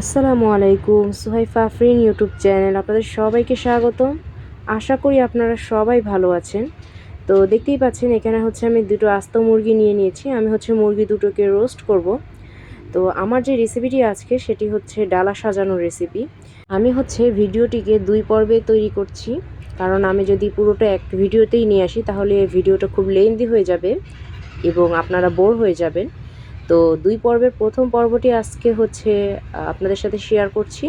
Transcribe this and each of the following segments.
আসসালামু আলাইকুম, সুহাইফা ফ্রিন YouTube channel আপনাদের সবাইকে স্বাগতম। আশা করি আপনারা সবাই ভালো আছেন। তো দেখতেই পাচ্ছেন, এখানে হচ্ছে আমি দুটো আস্ত মুরগি নিয়ে নিয়েছি। আমি হচ্ছে মুরগি দুটোকে রোস্ট করব। তো আমার যে রেসিপিটি আজকে, সেটি হচ্ছে ডালা সাজানোর রেসিপি আমি হচ্ছে ভিডিওটিকে দুই পর্বে তৈরি করছি। কারণ আমি যদি পুরোটা এক ভিডিওতেই নিয়ে আসি, তাহলে ভিডিওটা খুব লেন্দি হয়ে যাবে এবং আপনারা বোর হয়ে যাবেন। তো দুই পর্বের প্রথম পর্বটি আজকে হচ্ছে আপনাদের সাথে শেয়ার করছি।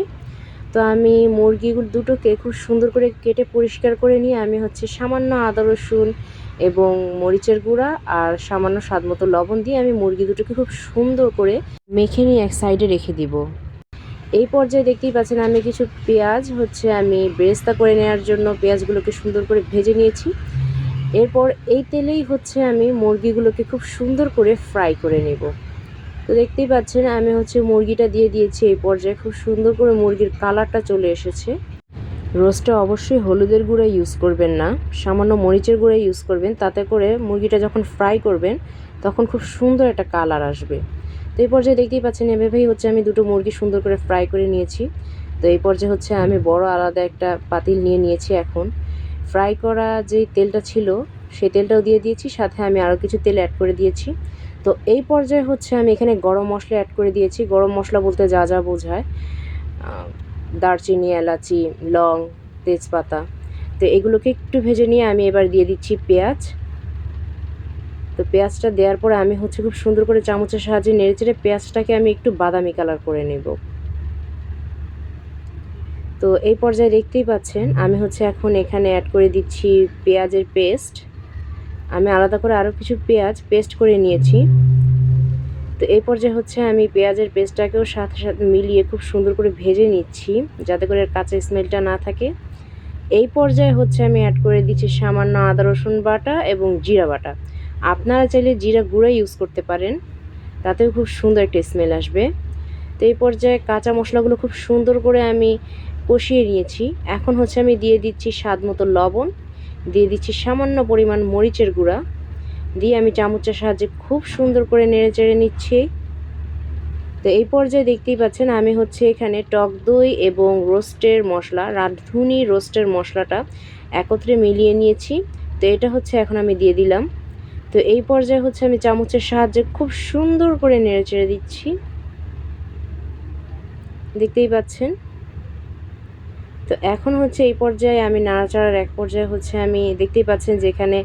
তো আমি মুরগিগুলো দুটোকে খুব সুন্দর করে কেটে পরিষ্কার করে নিয়ে আমি হচ্ছে সামান্য আদা, রসুন এবং মরিচের গুঁড়া আর সামান্য স্বাদ মতো লবণ দিয়ে আমি মুরগি দুটোকে খুব সুন্দর করে মেখে নিয়ে এক সাইডে রেখে দিব। এই পর্যায়ে দেখতেই পাচ্ছেন আমি কিছু পেঁয়াজ হচ্ছে আমি বেরেস্তা করে নেওয়ার জন্য পেঁয়াজগুলোকে সুন্দর করে ভেজে নিয়েছি। এরপর এই তেলেই হচ্ছে আমি মুরগিগুলোকে খুব সুন্দর করে ফ্রাই করে নেব। তো দেখতেই পাচ্ছেন, আমি হচ্ছে মুরগিটা দিয়ে দিয়েছি এই পর্যায়ে। খুব সুন্দর করে মুরগির কালারটা চলে এসেছে। রোস্টে অবশ্যই হলুদের গুঁড়া ইউজ করবেন না, সামান্য মরিচের গুঁড়া ইউজ করবেন। তাতে করে মুরগিটা যখন ফ্রাই করবেন, তখন খুব সুন্দর একটা কালার আসবে। তো এই পর্যায়ে দেখতেই পাচ্ছেন, এভাবেই হচ্ছে আমি দুটো মুরগি সুন্দর করে ফ্রাই করে নিয়েছি। তো এই পর্যায়ে হচ্ছে আমি বড় আলাদা একটা পাতিল নিয়ে নিয়েছি এখন। ফ্রাই করা যে তেলটা ছিল, সেই তেলটাও দিয়ে দিয়েছি, সাথে আমি আরও কিছু তেল অ্যাড করে দিয়েছি। তো এই পর্যায়ে হচ্ছে আমি এখানে গরম মশলা অ্যাড করে দিয়েছি। গরম মশলা বলতে যা যা বোঝায় দারচিনি, এলাচি, লং, তেজপাতা। তো এগুলোকে একটু ভেজে নিয়ে আমি এবার দিয়ে দিচ্ছি পেঁয়াজ। তো পেঁয়াজটা দেওয়ার পরে আমি হচ্ছে খুব সুন্দর করে চামচের সাহায্যে নেড়ে চেড়ে পেঁয়াজটাকে আমি একটু বাদামি কালার করে নেব। তো এই পর্যায়ে দেখতেই পাচ্ছেন, আমি হচ্ছে এখন এখানে অ্যাড করে দিচ্ছি পেঁয়াজের পেস্ট আমি আলাদা করে আরও কিছু পেঁয়াজ পেস্ট করে নিয়েছি। তো এই পর্যায়ে হচ্ছে আমি পেঁয়াজের পেস্টটাকেও সাথে সাথে মিলিয়ে খুব সুন্দর করে ভেজে নিচ্ছি, যাতে করে কাঁচা স্মেলটা না থাকে। এই পর্যায়ে হচ্ছে আমি অ্যাড করে দিচ্ছি সামান্য আদা, রসুন বাটা এবং জিরা বাটা। আপনারা চাইলে জিরা গুঁড়া ইউজ করতে পারেন, তাতেও খুব সুন্দর একটা স্মেল আসবে। তো এই পর্যায়ে কাঁচা মশলাগুলো খুব সুন্দর করে আমি কষিয়ে নিয়েছি। এখন হচ্ছে আমি দিয়ে দিচ্ছি স্বাদ মতো লবণ, দিয়ে দিচ্ছি সামান্য পরিমাণ মরিচের গুঁড়া, দিয়ে আমি চামচের সাহায্যে খুব সুন্দর করে নেড়ে চেড়ে নিচ্ছি। তো এই পর্যায়ে দেখতেই পাচ্ছেন আমি হচ্ছে এখানে টক দই এবং রোস্টের মশলা, রাঁধুনি রোস্টের মশলাটা একত্রে মিলিয়ে নিয়েছি। তো এটা হচ্ছে এখন আমি দিয়ে দিলাম। তো এই পর্যায়ে হচ্ছে আমি চামচের সাহায্যে খুব সুন্দর করে নেড়ে চেড়ে দিচ্ছি। দেখতেই পাচ্ছেন? তো এখন হচ্ছে এই পর্যায়ে আমি নাড়াচাড়ার এক পর্যায়ে হচ্ছে আমি দেখতেই পাচ্ছেন যে এখানে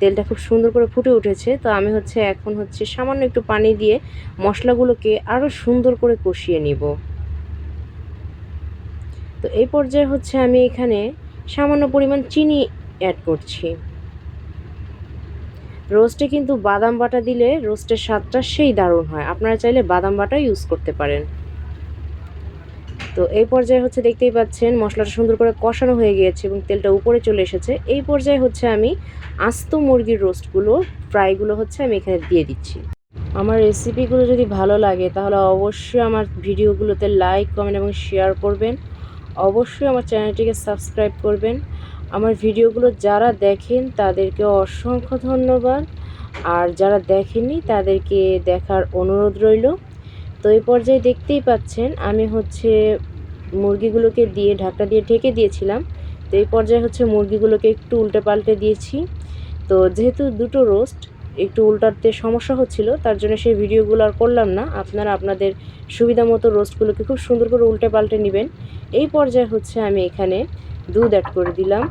তেলটা খুব সুন্দর করে ফুটে উঠেছে। তো আমি হচ্ছে এখন হচ্ছে সামান্য একটু পানি দিয়ে মশলাগুলোকে আরও সুন্দর করে কষিয়ে নিব। তো এই পর্যায়ে হচ্ছে আমি এখানে সামান্য পরিমাণ চিনি অ্যাড করছি। রোস্টে কিন্তু বাদাম বাটা দিলে রোস্টের স্বাদটা সেই দারুণ হয়। আপনারা চাইলে বাদাম বাটা ইউজ করতে পারেন। তো এই পর্যায়ে হচ্ছে দেখতেই পাচ্ছেন মশলাটা সুন্দর করে কষানো হয়ে গিয়েছে এবং তেলটা উপরে চলে এসেছে। এই পর্যায়ে হচ্ছে আমি আস্ত মুরগির রোস্টগুলো, ফ্রাইগুলো হচ্ছে আমি এখানে দিয়ে দিচ্ছি। আমার রেসিপিগুলো যদি ভালো লাগে তাহলে অবশ্যই আমার ভিডিওগুলোতে লাইক, কমেন্ট এবং শেয়ার করবেন। অবশ্যই আমার চ্যানেলটিকে সাবস্ক্রাইব করবেন। আমার ভিডিওগুলো যারা দেখেন তাদেরকে অসংখ্য ধন্যবাদ। আর যারা দেখেননি তাদেরকে দেখার অনুরোধ রইল। তো এই পর্যায়ে দেখতেই পাচ্ছেন, আমি হচ্ছে মুরগিগুলোকে দিয়ে ঢাকটা দিয়ে ঢেকে দিয়েছিলাম। তো এই পর্যায়ে হচ্ছে মুরগিগুলোকে একটু উল্টে পাল্টে দিয়েছি। তো যেহেতু দুটো রোস্ট, একটু উল্টাতে সমস্যা হচ্ছিল, তার জন্য সেই ভিডিওগুলো আর করলাম না। আপনারা আপনাদের সুবিধা মতো রোস্টগুলোকে খুব সুন্দর করে উল্টে পাল্টে নেবেন। এই পর্যায়ে হচ্ছে আমি এখানে দুধ অ্যাড করে দিলাম।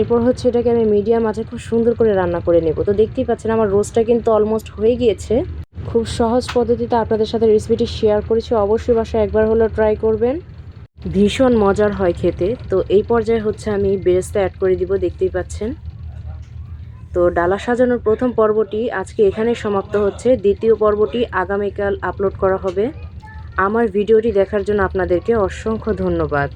এরপর হচ্ছে এটাকে আমি মিডিয়াম আছে খুব সুন্দর করে রান্না করে নেব। তো দেখতেই পাচ্ছেন আমার রোস্টটা কিন্তু অলমোস্ট হয়ে গিয়েছে। খুব সহজ পদ্ধতিতে আপনাদের সাথে রেসিপিটি শেয়ার করেছি। অবশ্যই বাসায় একবার হলেও ট্রাই করবেন। ভীষণ মজার হয় খেতে। তো এই পর্যায়ে হচ্ছে আমি বেরেস্তা অ্যাড করে দিব, দেখতেই পাচ্ছেন। তো ডালা সাজানোর প্রথম পর্বটি আজকে এখানে সমাপ্ত হচ্ছে। দ্বিতীয় পর্বটি আগামীকাল আপলোড করা হবে। আমার ভিডিওটি দেখার জন্য আপনাদেরকে অসংখ্য ধন্যবাদ।